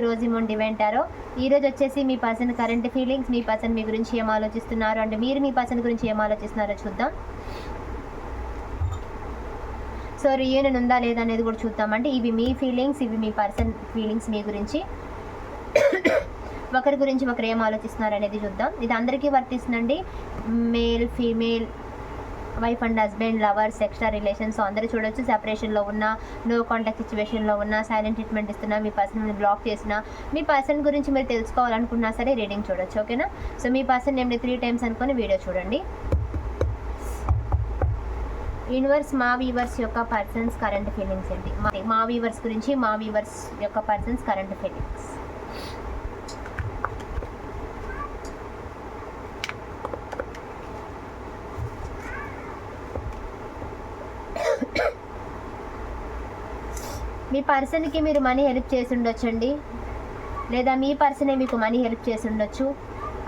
రోజు డివెంటారో ఈ రోజు వచ్చేసి మీ పర్సన్ కరెంట్ ఫీలింగ్స్ మీ పర్సన్ మీ గురించి ఏం ఆలోచిస్తున్నారు? అండ్ మీరు మీ పర్సన్ గురించి ఏం ఆలోచిస్తున్నారో చూద్దాం. సో రియూనియన్ ఉందా లేదా అనేది కూడా చూద్దాం అంటే ఇవి మీ ఫీలింగ్స్ ఇవి మీ పర్సన్ ఫీలింగ్స్ మీ గురించి. ఒకరి గురించి ఒకరు ఏం ఆలోచిస్తున్నారు అనేది చూద్దాం. ఇది అందరికీ వర్తిస్తుందండి. Male female wife and husband lovers extra relations అందరూ చూడొచ్చు. సెపరేషన్లో ఉన్న నో కాంటాక్ట్ సిచ్యువేషన్లో ఉన్న సైలెంట్ ట్రీట్మెంట్ ఇస్తున్నా మీ పర్సన్ బ్లాక్ చేసిన మీ పర్సన్ గురించి మీరు తెలుసుకోవాలనుకున్నా సరే రీడింగ్ చూడొచ్చు ఓకేనా సో మీ పర్సన్ నేమ్ని త్రీ టైమ్స్ అనుకొని వీడియో చూడండి. యూనివర్స్ మా వీవర్స్ యొక్క పర్సన్స్ కరెంట్ ఫీలింగ్స్ ఏంటి? మా వీవర్స్ గురించి మా వీవర్స్ యొక్క పర్సన్స్ కరెంట్ ఫీలింగ్స్ మీ పర్సన్కి మీరు మనీ హెల్ప్ చేసి ఉండొచ్చండి. లేదా మీ పర్సనే మీకు మనీ హెల్ప్ చేసి ఉండొచ్చు.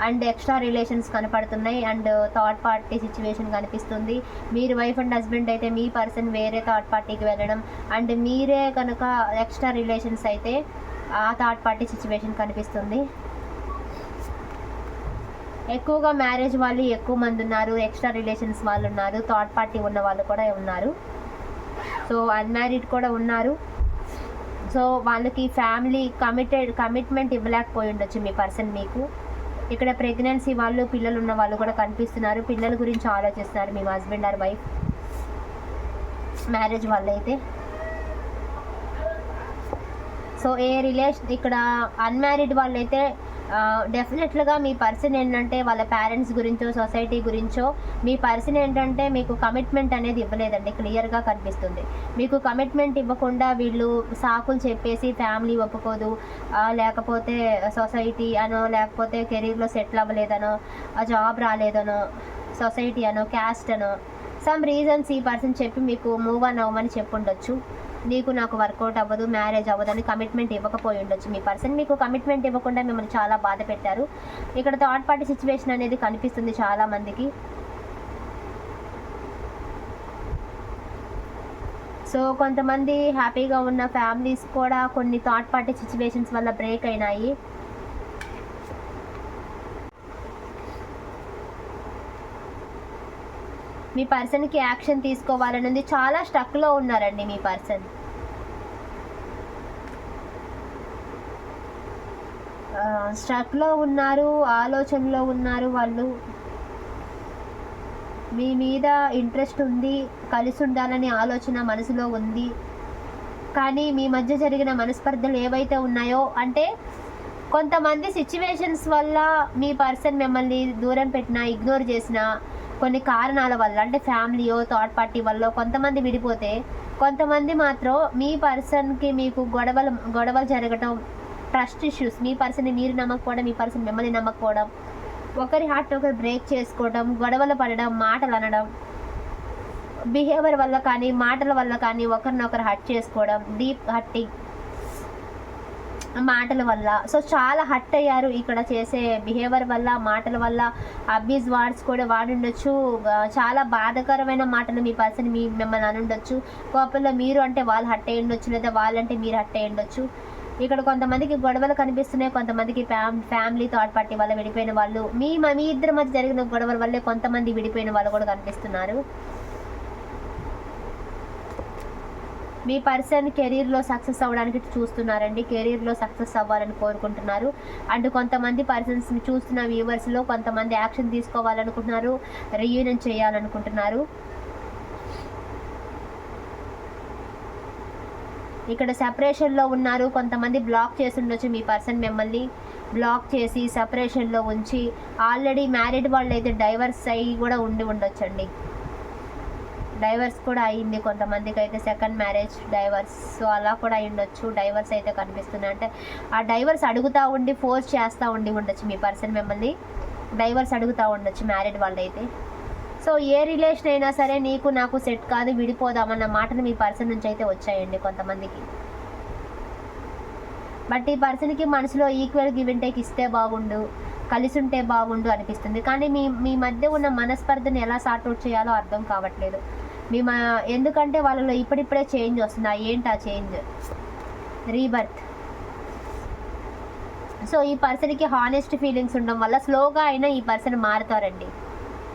అండ్ ఎక్స్ట్రా రిలేషన్స్ కనపడుతున్నాయి. అండ్ థర్డ్ పార్టీ సిచ్యువేషన్ కనిపిస్తుంది. మీరు వైఫ్ అండ్ హస్బెండ్ అయితే మీ పర్సన్ వేరే థర్డ్ పార్టీకి వెళ్ళడం. అండ్ మీరే కనుక ఎక్స్ట్రా రిలేషన్స్ అయితే ఆ థర్డ్ పార్టీ సిచ్యువేషన్ కనిపిస్తుంది. ఎక్కువగా మ్యారేజ్ వాళ్ళు ఎక్కువ మంది ఉన్నారు. ఎక్స్ట్రా రిలేషన్స్ వాళ్ళు ఉన్నారు. థర్డ్ పార్టీ ఉన్న వాళ్ళు కూడా ఉన్నారు. సో అన్మ్యారీడ్ కూడా ఉన్నారు. సో వాళ్ళకి ఫ్యామిలీ కమిటెడ్ కమిట్మెంట్ ఇవ్వలేకపోయి ఉండొచ్చు మీ పర్సన్ మీకు. ఇక్కడ ప్రెగ్నెన్సీ వాళ్ళు పిల్లలు ఉన్న వాళ్ళు కూడా కనిపిస్తున్నారు. పిల్లల గురించి ఆలోచిస్తున్నారు మీ హస్బెండ్ ఆర్ వైఫ్ మ్యారేజ్ వాళ్ళైతే. సో ఏ రిలేషన్ ఇక్కడ అన్మ్యారీడ్ వాళ్ళైతే డెఫినెట్లుగా మీ పర్సన్ ఏంటంటే వాళ్ళ పేరెంట్స్ గురించో సొసైటీ గురించో మీ పర్సన్ ఏంటంటే మీకు కమిట్మెంట్ అనేది ఇవ్వలేదండి క్లియర్గా కనిపిస్తుంది. మీకు కమిట్మెంట్ ఇవ్వకుండా వీళ్ళు సాకులు చెప్పేసి ఫ్యామిలీ ఒప్పుకోదు లేకపోతే సొసైటీ అనో లేకపోతే కెరీర్లో సెటిల్ అవ్వలేదనో ఆ జాబ్ రాలేదనో సొసైటీ అనో క్యాస్ట్ అనో సమ్ రీజన్స్ ఈ పర్సన్ చెప్పి మీకు మూవ్ అన్ అవ్వమని చెప్పుండొచ్చు. నీకు నాకు వర్కౌట్ అవ్వదు మ్యారేజ్ అవ్వదు అని కమిట్మెంట్ ఇవ్వకపోయి ఉండొచ్చు. మీ పర్సన్ మీకు కమిట్మెంట్ ఇవ్వకుండా మిమ్మల్ని చాలా బాధ పెట్టారు. ఇక్కడ థర్డ్ పార్టీ సిచ్యువేషన్ అనేది కనిపిస్తుంది చాలా మందికి. సో కొంతమంది హ్యాపీగా ఉన్న ఫ్యామిలీస్ కూడా కొన్ని థర్డ్ పార్టీ సిచ్యువేషన్స్ వల్ల బ్రేక్ అయినాయి. మీ పర్సన్కి యాక్షన్ తీసుకోవాలని ఉంది. చాలా స్టక్లో ఉన్నారండి మీ పర్సన్. స్ట్రక్లో ఉన్నారు ఆలోచనలో ఉన్నారు వాళ్ళు. మీ మీద ఇంట్రెస్ట్ ఉంది కలిసి ఉండాలని ఆలోచన మనసులో ఉంది. కానీ మీ మధ్య జరిగిన మనస్పర్ధలు ఏవైతే ఉన్నాయో అంటే కొంతమంది సిచ్యువేషన్స్ వల్ల మీ పర్సన్ మిమ్మల్ని దూరం పెట్టినా ఇగ్నోర్ చేసినా కొన్ని కారణాల వల్ల అంటే ఫ్యామిలీయో థర్డ్ పార్టీ వల్ల కొంతమంది విడిపోతే కొంతమంది మాత్రం మీ పర్సన్కి మీకు గొడవలు గొడవలు జరగటం ట్రస్ట్ ఇష్యూస్ మీ పర్సన్ని మీరు నమ్మకపోవడం మీ పర్సన్ మిమ్మల్ని నమ్మకపోవడం ఒకరి హార్ట్ ఒకరు బ్రేక్ చేసుకోవడం గొడవలు పడడం మాటలు అనడం బిహేవియర్ వల్ల కానీ మాటల వల్ల కానీ ఒకరినొకరు హట్ చేసుకోవడం డీప్ హట్టింగ్ మాటల వల్ల. సో చాలా హట్ అయ్యారు ఇక్కడ చేసే బిహేవియర్ వల్ల మాటల వల్ల. అబ్యూస్ వార్డ్స్ కూడా వాడుండొచ్చు. చాలా బాధాకరమైన మాటలు మీ పర్సన్ మీ మిమ్మల్ని అనుండొచ్చు. కోపంలో మీరు అంటే వాళ్ళు హట్ అయ్యి ఉండొచ్చు లేదా వాళ్ళంటే మీరు హట్ అయ్యి ఉండొచ్చు ఇక్కడ కొంతమందికి గొడవలు కనిపిస్తున్నాయి కొంతమందికి ఫ్యామ్ ఫ్యామిలీ థర్డ్ పార్టీ వల్ల విడిపోయిన వాళ్ళు. మీ మీ ఇద్దరి మధ్య జరిగిన గొడవల వల్లే కొంతమంది విడిపోయిన వాళ్ళు కూడా కనిపిస్తున్నారు. మీ పర్సన్ కెరీర్లో సక్సెస్ అవ్వడానికి చూస్తున్నారండి. కెరీర్లో సక్సెస్ అవ్వాలని కోరుకుంటున్నారు. అండ్ కొంతమంది పర్సన్స్ని చూస్తున్న వ్యూవర్స్లో కొంతమంది యాక్షన్ తీసుకోవాలనుకుంటున్నారు రీయూనియన్ చేయాలనుకుంటున్నారు. ఇక్కడ సెపరేషన్లో ఉన్నారు. కొంతమంది బ్లాక్ చేసి ఉండొచ్చు మీ పర్సన్ మిమ్మల్ని. బ్లాక్ చేసి సపరేషన్లో ఉంచి ఆల్రెడీ మ్యారీడ్ వాళ్ళు అయితే డైవర్స్ అయ్యి కూడా ఉండి ఉండొచ్చండి. డైవర్స్ కూడా అయ్యింది. కొంతమందికి అయితే సెకండ్ మ్యారేజ్ డైవర్స్ సో అలా కూడా అయి ఉండొచ్చు డైవర్స్ అయితే కనిపిస్తున్నాయి. అంటే ఆ డైవర్స్ అడుగుతూ ఉండి ఫోర్స్ చేస్తూ ఉండి ఉండొచ్చు మీ పర్సన్ మిమ్మల్ని. డైవర్స్ అడుగుతూ ఉండొచ్చు మ్యారీడ్ వాళ్ళు అయితే సో ఏ రిలేషన్ అయినా సరే నీకు నాకు సెట్ కాదు విడిపోదామన్న మాటలు మీ పర్సన్ నుంచి అయితే వచ్చాయండి కొంతమందికి. బట్ ఈ పర్సన్కి మనసులో ఈక్వల్ గివ్ అండ్ టేక్ ఇస్తే బాగుండు కలిసి ఉంటే బాగుండు అనిపిస్తుంది. కానీ మీ మీ మధ్య ఉన్న మనస్పర్ధని ఎలా సార్ట్అవుట్ చేయాలో అర్థం కావట్లేదు. మేము ఎందుకంటే వాళ్ళలో ఇప్పుడిప్పుడే చేంజ్ వస్తుంది ఆ ఏంటి ఆ చేంజ్? రీబర్త్. సో ఈ పర్సన్కి హానెస్ట్ ఫీలింగ్స్ ఉండడం వల్ల స్లోగా అయినా ఈ పర్సన్ మారుతారండి.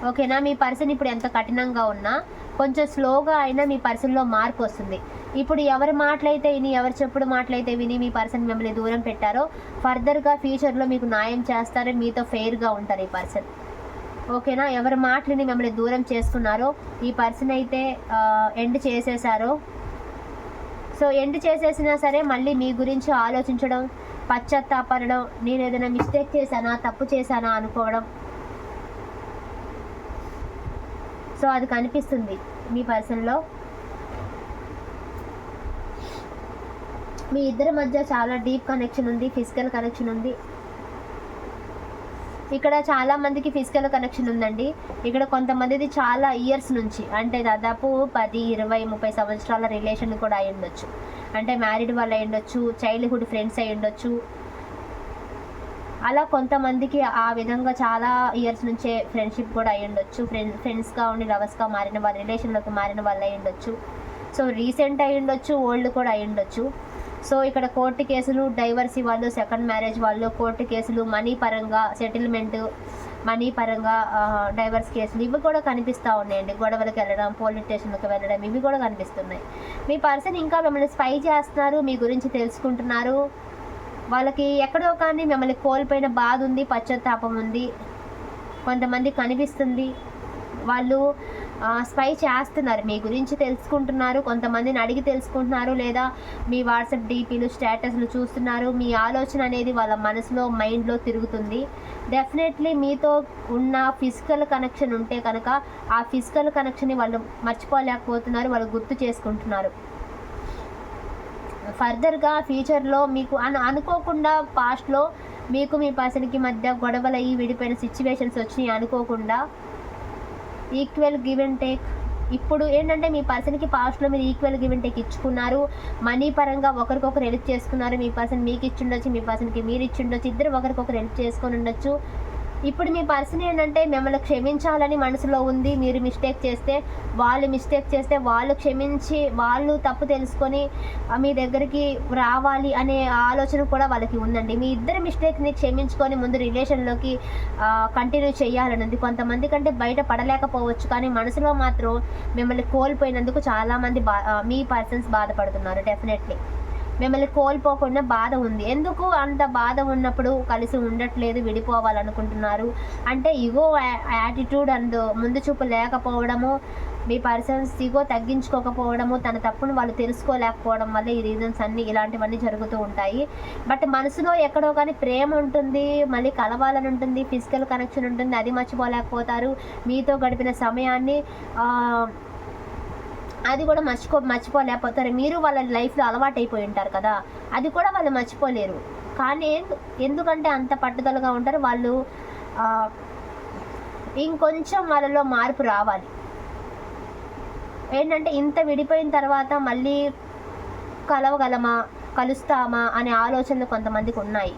ఓకేనా? మీ పర్సన్ ఇప్పుడు ఎంత కఠినంగా ఉన్నా కొంచెం స్లోగా అయినా మీ పర్సన్లో మార్పు వస్తుంది. ఇప్పుడు ఎవరి మాటలైతే విని ఎవరు చెప్పుడు మాటలైతే విని మీ పర్సన్ మిమ్మల్ని దూరం పెట్టారో ఫర్దర్గా ఫ్యూచర్లో మీకు న్యాయం చేస్తారో మీతో ఫెయిర్గా ఉంటారు ఈ పర్సన్. ఓకేనా? ఎవరి మాటలని మిమ్మల్ని దూరం చేస్తున్నారో ఈ పర్సన్ అయితే ఎండ్ చేసేసారో సో ఎండ్ చేసేసినా సరే మళ్ళీ మీ గురించి ఆలోచించడం పశ్చాత్తాపడడం నేను ఏదైనా మిస్టేక్ చేశానా తప్పు చేశానా అనుకోవడం. సో అది కనిపిస్తుంది మీ పర్సన్లో మీ ఇద్దరి మధ్య చాలా డీప్ కనెక్షన్ ఉంది ఫిజికల్ కనెక్షన్ ఉంది. ఇక్కడ చాలా మందికి ఫిజికల్ కనెక్షన్ ఉందండి. ఇక్కడ కొంతమందిది చాలా ఇయర్స్ నుంచి అంటే దాదాపు పది ఇరవై ముప్పై సంవత్సరాల రిలేషన్ కూడా అయి ఉండొచ్చు. అంటే మ్యారీడ్ వాళ్ళు అయి ఉండొచ్చు చైల్డ్హుడ్ ఫ్రెండ్స్ అయి ఉండొచ్చు. అలా కొంతమందికి ఆ విధంగా చాలా ఇయర్స్ నుంచే ఫ్రెండ్షిప్ కూడా అయి ఉండొచ్చు. ఫ్రెండ్ ఫ్రెండ్స్గా ఉండి లవర్స్గా మారిన వాళ్ళ రిలేషన్లోకి మారిన వాళ్ళు అయి ఉండొచ్చు. సో రీసెంట్ అయి ఉండొచ్చు ఓల్డ్ కూడా అయి ఉండొచ్చు. సో ఇక్కడ కోర్టు కేసులు డైవర్సీ వాళ్ళు సెకండ్ మ్యారేజ్ వాళ్ళు కోర్టు కేసులు మనీ పరంగా సెటిల్మెంట్ మనీ పరంగా డైవర్స్ కేసులు ఇవి కూడా కనిపిస్తూ ఉన్నాయండి. గొడవలకు వెళ్ళడం పోలీస్ స్టేషన్లకు వెళ్ళడం ఇవి కూడా కనిపిస్తున్నాయి. మీ పర్సన్ ఇంకా మిమ్మల్ని స్పై చేస్తున్నారు మీ గురించి తెలుసుకుంటున్నారు. వాళ్ళకి ఎక్కడో కానీ మిమ్మల్ని కోల్పోయిన బాధ ఉంది పశ్చాత్తాపం ఉంది కొంతమంది కనిపిస్తుంది. వాళ్ళు స్పై చేస్తున్నారు. మీ గురించి తెలుసుకుంటున్నారు. కొంతమందిని అడిగి తెలుసుకుంటున్నారు. లేదా మీ వాట్సాప్ డీపీలు స్టేటస్లు చూస్తున్నారు. మీ ఆలోచన అనేది వాళ్ళ మనసులో మైండ్లో తిరుగుతుంది. డెఫినెట్లీ మీతో ఉన్న ఫిజికల్ కనెక్షన్ ఉంటే కనుక ఆ ఫిజికల్ కనెక్షన్ని వాళ్ళు మర్చిపోలేకపోతున్నారు. వాళ్ళు గుర్తు చేసుకుంటున్నారు. ఫర్దర్గా ఫ్యూచర్లో మీకు అను అనుకోకుండా పాస్ట్లో మీకు మీ పర్సన్కి మధ్య గొడవలు అయ్యి విడిపోయిన సిచ్యువేషన్స్ వచ్చినాయి అనుకోకుండా ఈక్వల్ గివ్ అండ్ టేక్ ఇప్పుడు ఏంటంటే మీ పర్సన్కి పాస్ట్లో మీరు ఈక్వల్ గివ్ అండ్ టేక్ ఇచ్చుకున్నారు. మనీ పరంగా ఒకరికొకరు హెల్ప్ చేసుకున్నారు. మీ పర్సన్ మీకు ఇచ్చి ఉండొచ్చు మీ పర్సన్కి మీరు ఇచ్చి ఉండొచ్చు ఇద్దరు ఒకరికొకరు హెల్ప్ చేసుకొని ఉండొచ్చు. ఇప్పుడు మీ పర్సన్ ఏంటంటే మిమ్మల్ని క్షమించాలని మనసులో ఉంది. మీరు మిస్టేక్ చేస్తే వాళ్ళు మిస్టేక్ చేస్తే వాళ్ళు క్షమించి వాళ్ళు తప్పు తెలుసుకొని మీ దగ్గరికి రావాలి అనే ఆలోచన కూడా వాళ్ళకి ఉందండి. మీ ఇద్దరు మిస్టేక్ని క్షమించుకొని ముందు రిలేషన్లోకి కంటిన్యూ చేయాలని ఉంది. కొంతమంది కంటే బయట పడలేకపోవచ్చు కానీ మనసులో మాత్రం మిమ్మల్ని కోల్పోయినందుకు చాలామంది బా మీ పర్సన్స్ బాధపడుతున్నారు డెఫినెట్లీ మిమ్మల్ని కోల్పోకుండా బాధ ఉంది. ఎందుకు అంత బాధ ఉన్నప్పుడు కలిసి ఉండట్లేదు విడిపోవాలనుకుంటున్నారు? అంటే ఇగో యాటిట్యూడ్ అండ్ ముందు చూపు లేకపోవడము మీ పర్సన్స్ ఇగో తగ్గించుకోకపోవడము తన తప్పును వాళ్ళు తెలుసుకోలేకపోవడం వల్ల ఈ రీజన్స్ అన్నీ ఇలాంటివన్నీ జరుగుతూ ఉంటాయి. బట్ మనసులో ఎక్కడో కానీ ప్రేమ ఉంటుంది మళ్ళీ కలవాలని ఉంటుంది ఫిజికల్ కనెక్షన్ ఉంటుంది అది మర్చిపోలేకపోతారు. మీతో గడిపిన సమయాన్ని అది కూడా మర్చిపో మర్చిపోలేకపోతారు. మీరు వాళ్ళ లైఫ్లో అలవాటు అయిపోయి ఉంటారు కదా అది కూడా వాళ్ళు మర్చిపోలేరు. కానీ ఎందుకంటే అంత పట్టుదలగా ఉంటారు వాళ్ళు ఇంకొంచెం వాళ్ళలో మార్పు రావాలి. ఏంటంటే ఇంత విడిపోయిన తర్వాత మళ్ళీ కలవగలమా కలుస్తామా అనే ఆలోచనలు కొంతమందికి ఉన్నాయి.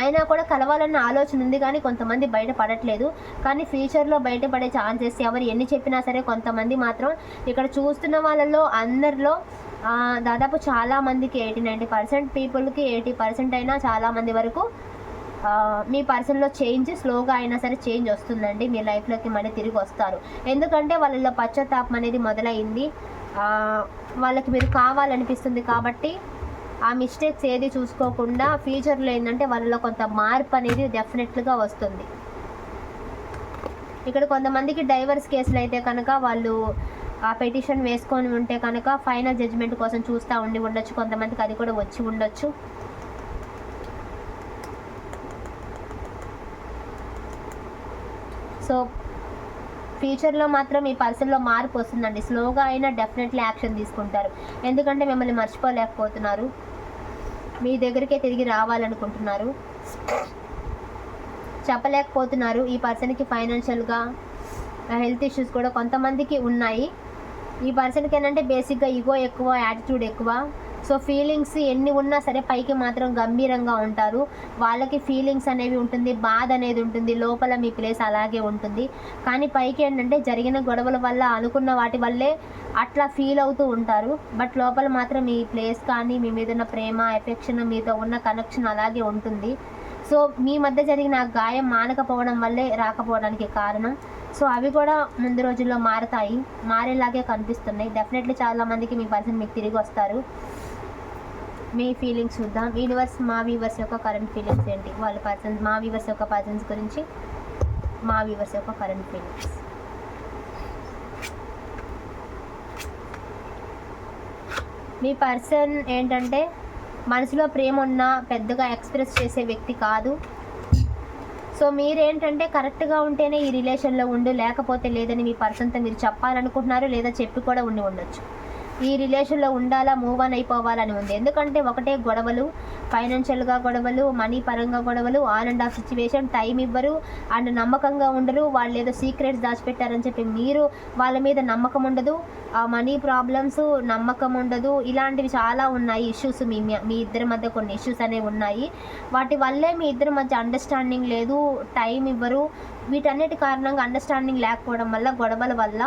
అయినా కూడా కలవాలన్న ఆలోచన ఉంది కానీ కొంతమంది బయటపడట్లేదు. కానీ ఫ్యూచర్లో బయటపడే ఛాన్సెస్ ఎవరు ఎన్ని చెప్పినా సరే కొంతమంది మాత్రం ఇక్కడ చూస్తున్న వాళ్ళలో అందరిలో దాదాపు చాలామందికి ఎయిటీ నైంటీ పర్సెంట్ పీపుల్కి ఎయిటీ పర్సెంట్ అయినా చాలా మంది వరకు మీ పర్సన్లో చేంజ్ స్లోగా అయినా సరే చేంజ్ వస్తుందండి. మీ లైఫ్లోకి మళ్ళీ తిరిగి వస్తారు. ఎందుకంటే వాళ్ళలో పశ్చాత్తాపం అనేది మొదలైంది. వాళ్ళకి మీరు కావాలనిపిస్తుంది కాబట్టి ఆ మిస్టేక్స్ ఏది చూసుకోకుండా ఫ్యూచర్లో ఏంటంటే వాళ్ళలో కొంత మార్పు అనేది డెఫినెట్గా వస్తుంది. ఇక్కడ కొంతమందికి డైవర్స్ కేసులు అయితే కనుక వాళ్ళు ఆ పెటిషన్ వేసుకొని ఉంటే కనుక ఫైనల్ జడ్జిమెంట్ కోసం చూస్తూ ఉండి ఉండొచ్చు. కొంతమందికి అది కూడా వచ్చి ఉండొచ్చు. సో ఫ్యూచర్లో మాత్రం ఈ పర్సన్లో మార్పు వస్తుందండి. స్లోగా అయినా డెఫినెట్లీ యాక్షన్ తీసుకుంటారు. ఎందుకంటే మిమ్మల్ని మర్చిపోలేకపోతున్నారు. మీ దగ్గరికే తిరిగి రావాలనుకుంటున్నారు. చెప్పలేకపోతున్నారు. ఈ పర్సన్కి ఫైనాన్షియల్గా హెల్త్ ఇష్యూస్ కూడా కొంతమందికి ఉన్నాయి. ఈ పర్సన్కి ఏంటంటే బేసిక్గా ఈగో ఎక్కువ యాటిట్యూడ్ ఎక్కువ. సో ఫీలింగ్స్ ఎన్ని ఉన్నా సరే పైకి మాత్రం గంభీరంగా ఉంటారు. వాళ్ళకి ఫీలింగ్స్ అనేవి ఉంటుంది బాధ అనేది ఉంటుంది లోపల మీ ప్లేస్ అలాగే ఉంటుంది. కానీ పైకి ఏంటంటే జరిగిన గొడవల వల్ల అనుకున్న వాటి వల్లే అట్లా ఫీల్ అవుతూ ఉంటారు. బట్ లోపల మాత్రం మీ ప్లేస్ కానీ మీ మీద ఉన్న ప్రేమ ఎఫెక్షన్ మీతో ఉన్న కనెక్షన్ అలాగే ఉంటుంది. సో మీ మధ్య జరిగిన ఆ గాయం మానకపోవడం వల్లే రాకపోవడానికి కారణం. సో అవి కూడా ముందు రోజుల్లో మారతాయి మారేలాగే కనిపిస్తున్నాయి. డెఫినెట్లీ చాలా మందికి మీ పర్సన్ మీకు తిరిగి వస్తారు. మీ ఫీలింగ్స్ చూద్దాం. యూనివర్స్ మా వీవర్స్ యొక్క కరెంట్ ఫీలింగ్స్ ఏంటి? వాళ్ళ పర్సన్స్ మా వీవర్స్ యొక్క పర్సన్స్ గురించి మా వీవర్స్ యొక్క కరెంట్ ఫీలింగ్స్ మీ పర్సన్ ఏంటంటే మనసులో ప్రేమ ఉన్న పెద్దగా ఎక్స్ప్రెస్ చేసే వ్యక్తి కాదు. సో మీరేంటంటే కరెక్ట్గా ఉంటేనే ఈ రిలేషన్లో ఉండు లేకపోతే లేదని మీ పర్సన్తో మీరు చెప్పాలనుకుంటున్నారు లేదా చెప్పి కూడా ఉండి ఉండొచ్చు. ఈ రిలేషన్లో ఉండాలా మూవ్ ఆన్ అయిపోవాలని ఉంది. ఎందుకంటే ఒకటే గొడవలు ఫైనాన్షియల్గా గొడవలు మనీ పరంగా గొడవలు on and off situation time ఇవ్వరు అండ్ నమ్మకంగా ఉండరు. వాళ్ళు ఏదో సీక్రెట్స్ దాచిపెట్టారని చెప్పి మీరు వాళ్ళ మీద నమ్మకం ఉండదు. ఆ మనీ ప్రాబ్లమ్స్ నమ్మకం ఉండదు. ఇలాంటివి చాలా ఉన్నాయి ఇష్యూస్ మీ మీ ఇద్దరి మధ్య కొన్ని ఇష్యూస్ అనేవి ఉన్నాయి. వాటి వల్లే మీ ఇద్దరి మధ్య అండర్స్టాండింగ్ లేదు టైం ఇవ్వరు. వీటన్నిటి కారణంగా అండర్స్టాండింగ్ లేకపోవడం వల్ల గొడవల వల్ల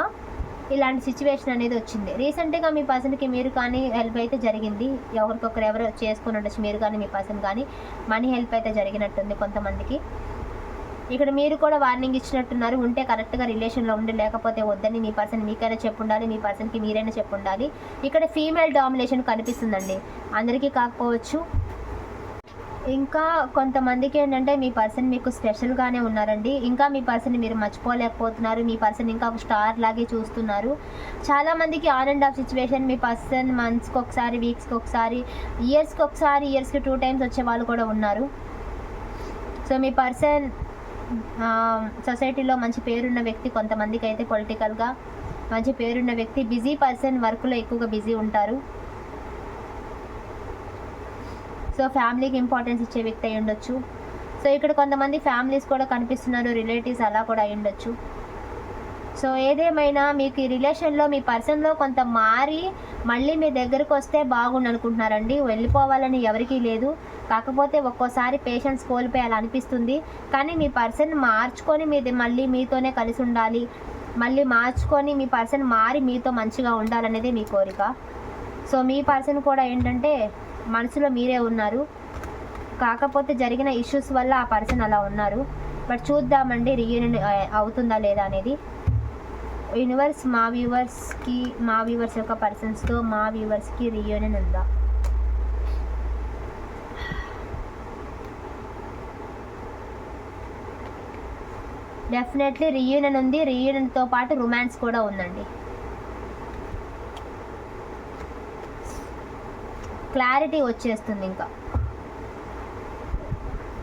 ఇలాంటి సిచ్యువేషన్ అనేది వచ్చింది. రీసెంట్గా మీ పర్సన్కి మీరు కానీ హెల్ప్ అయితే జరిగింది. ఎవరికొకరు ఎవరు చేసుకుని ఉండొచ్చు మీరు కానీ మీ పర్సన్ కానీ మనీ హెల్ప్ అయితే జరిగినట్టుంది కొంతమందికి. ఇక్కడ మీరు కూడా వార్నింగ్ ఇచ్చినట్టున్నారు. ఉంటే కరెక్ట్గా రిలేషన్లో ఉండి లేకపోతే వద్దని మీ పర్సన్ మీకైనా చెప్పుండాలి మీ పర్సన్కి మీరైనా చెప్పుండాలి. ఇక్కడ ఫీమేల్ డామినేషన్ కనిపిస్తుందండి. అందరికీ కాకపోవచ్చు. ఇంకా కొంతమందికి ఏంటంటే మీ పర్సన్ మీకు స్పెషల్గానే ఉన్నారండి. ఇంకా మీ పర్సన్ మీరు మర్చిపోలేకపోతున్నారు. మీ పర్సన్ ఇంకా ఒక స్టార్ లాగే చూస్తున్నారు. చాలామందికి ఆన్ అండ్ ఆఫ్ సిచ్యువేషన్ మీ పర్సన్ మంత్స్కి ఒకసారి వీక్స్కి ఒకసారి ఇయర్స్కి ఒకసారి ఇయర్స్కి టూ టైమ్స్ వచ్చే వాళ్ళు కూడా ఉన్నారు. సో మీ పర్సన్ సొసైటీలో మంచి పేరున్న వ్యక్తి కొంతమందికి అయితే పొలిటికల్గా మంచి పేరున్న వ్యక్తి బిజీ పర్సన్ వర్క్లో ఎక్కువగా బిజీ ఉంటారు. సో ఫ్యామిలీకి ఇంపార్టెన్స్ ఇచ్చే వ్యక్తి అయి ఉండొచ్చు. సో ఇక్కడ కొంతమంది ఫ్యామిలీస్ కూడా కనిపిస్తున్నారు రిలేటివ్స్ అలా కూడా అయి ఉండొచ్చు. సో ఏదేమైనా మీకు ఈ రిలేషన్లో మీ పర్సన్లో కొంత మారి మళ్ళీ మీ దగ్గరకు వస్తే బాగుండు అనుకుంటున్నారండి. వెళ్ళిపోవాలని ఎవరికీ లేదు. కాకపోతే ఒక్కోసారి పేషెన్స్ కోల్పోయాలి అనిపిస్తుంది. కానీ మీ పర్సన్ మార్చుకొని మీది మళ్ళీ మీతోనే కలిసి ఉండాలి. మళ్ళీ మార్చుకొని మీ పర్సన్ మారి మీతో మంచిగా ఉండాలనేది మీ కోరిక. సో మీ పర్సన్ కూడా ఏంటంటే మనసులో మీరే ఉన్నారు. కాకపోతే జరిగిన ఇష్యూస్ వల్ల ఆ పర్సన్ అలా ఉన్నారు. బట్ చూద్దామండి రీయూనియన్ అవుతుందా లేదా అనేది. యూనివర్స్ మా వ్యూవర్స్కి మా వ్యూవర్స్ యొక్క పర్సన్స్తో మా వ్యూవర్స్కి రీయూనియన్ ఉందా? డెఫినెట్లీ రీయూనియన్ ఉంది. రీయూనియన్తో పాటు రొమాన్స్ కూడా ఉందండి. క్లారిటీ వచ్చేస్తుంది ఇంకా.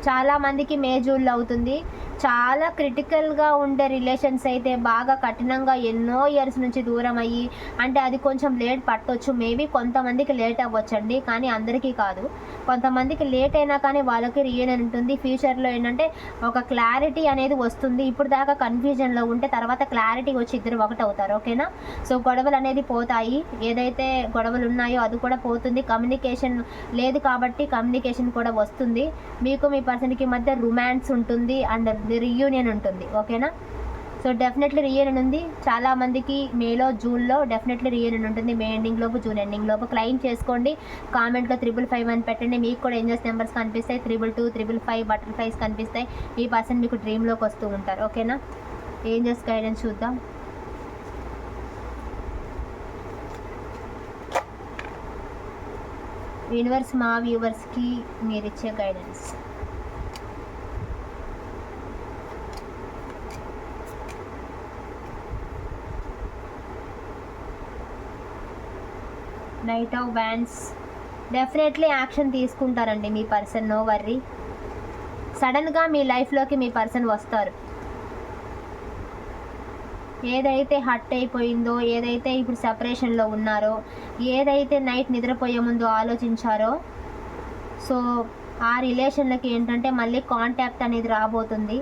చాలామందికి మే జూన్లో అవుతుంది. చాలా క్రిటికల్గా ఉండే రిలేషన్స్ అయితే బాగా కఠినంగా ఎన్నో ఇయర్స్ నుంచి దూరం అయ్యి అంటే అది కొంచెం లేట్ పట్టవచ్చు మేబీ కొంతమందికి లేట్ అవ్వచ్చండి కానీ అందరికీ కాదు. కొంతమందికి లేట్ అయినా కానీ వాళ్ళకి రీయూనియన్ ఉంటుంది. ఫ్యూచర్లో ఏంటంటే ఒక క్లారిటీ అనేది వస్తుంది. ఇప్పుడు దాకా కన్ఫ్యూజన్లో ఉంటే తర్వాత క్లారిటీ వచ్చి ఇద్దరు ఒకటి అవుతారు. ఓకేనా సో గొడవలు అనేది పోతాయి. ఏదైతే గొడవలు ఉన్నాయో అది కూడా పోతుంది. కమ్యూనికేషన్ లేదు కాబట్టి కమ్యూనికేషన్ కూడా వస్తుంది. మీకు మీ పర్సన్కి మధ్య రొమాన్స్ ఉంటుంది. అండ్ రీయూనియన్ ఉంటుంది ఓకేనా సో డెఫినెట్లీ రీయూనియన్ ఉంది. చాలా మందికి మేలో జూన్లో డెఫినెట్లీ రీయూనియన్ ఉంటుంది. మే ఎండింగ్ లోపు జూన్ ఎండింగ్ లోపు. క్లెయిమ్ చేసుకోండి. కామెంట్లో త్రిబుల్ ఫైవ్ అని పెట్టండి. మీకు కూడా ఏంజెస్ నెంబర్స్ కనిపిస్తాయి. Triple two triple five butterflies కనిపిస్తాయి. ఈ పర్సన్ మీకు డ్రీమ్లోకి వస్తూ ఉంటారు ఓకేనా ఏంజెస్ గైడెన్స్ చూద్దాం. యూనివర్స్ మా వ్యూవర్స్కి మీరు ఇచ్చే guidance knight of wands definitely action తీసుకుంటారండి మీ పర్సన్ నో వర్రీ సడన్గా మీ లైఫ్లోకి మీ పర్సన్ వస్తారు. ఏదైతే హట్ అయిపోయిందో ఏదైతే ఇప్పుడు సెపరేషన్లో ఉన్నారో ఏదైతే నైట్ నిద్రపోయే ముందు ఆలోచించారో సో ఆ రిలేషన్లకి ఏంటంటే మళ్ళీ కాంటాక్ట్ అనేది రాబోతుంది.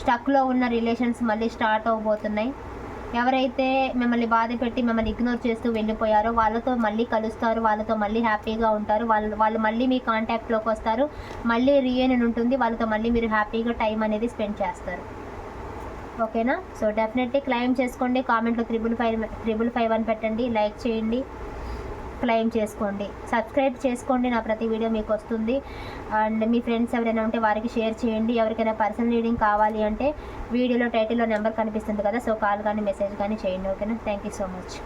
స్టక్లో ఉన్న రిలేషన్స్ మళ్ళీ స్టార్ట్ అవబోతున్నాయి. ఎవరైతే మిమ్మల్ని బాధ పెట్టి మిమ్మల్ని ఇగ్నోర్ చేస్తూ వెళ్ళిపోయారో వాళ్ళతో మళ్ళీ కలుస్తారు వాళ్ళతో మళ్ళీ హ్యాపీగా ఉంటారు వాళ్ళు వాళ్ళు మళ్ళీ మీ కాంటాక్ట్లోకి వస్తారు మళ్ళీ రీయూనియన్ ఉంటుంది వాళ్ళతో మళ్ళీ మీరు హ్యాపీగా టైం అనేది స్పెండ్ చేస్తారు. ఓకేనా సో డెఫినెట్లీ క్లైమ్ చేసుకోండి కామెంట్లో త్రిబుల్ ఫైవ్ త్రిబుల్ ఫైవ్ అని పెట్టండి లైక్ చేయండి. క్లైమ్ చేసుకోండి. సబ్స్క్రైబ్ చేసుకోండి. నా ప్రతి వీడియో మీకు వస్తుంది. అండ్ మీ ఫ్రెండ్స్ ఎవరైనా ఉంటే వారికి షేర్ చేయండి. ఎవరికైనా పర్సనల్ రీడింగ్ కావాలి అంటే వీడియోలో టైటిల్లో నెంబర్ కనిపిస్తుంది కదా సో కాల్ కానీ మెసేజ్ కానీ చేయండి. ఓకేనా? Thank you so much.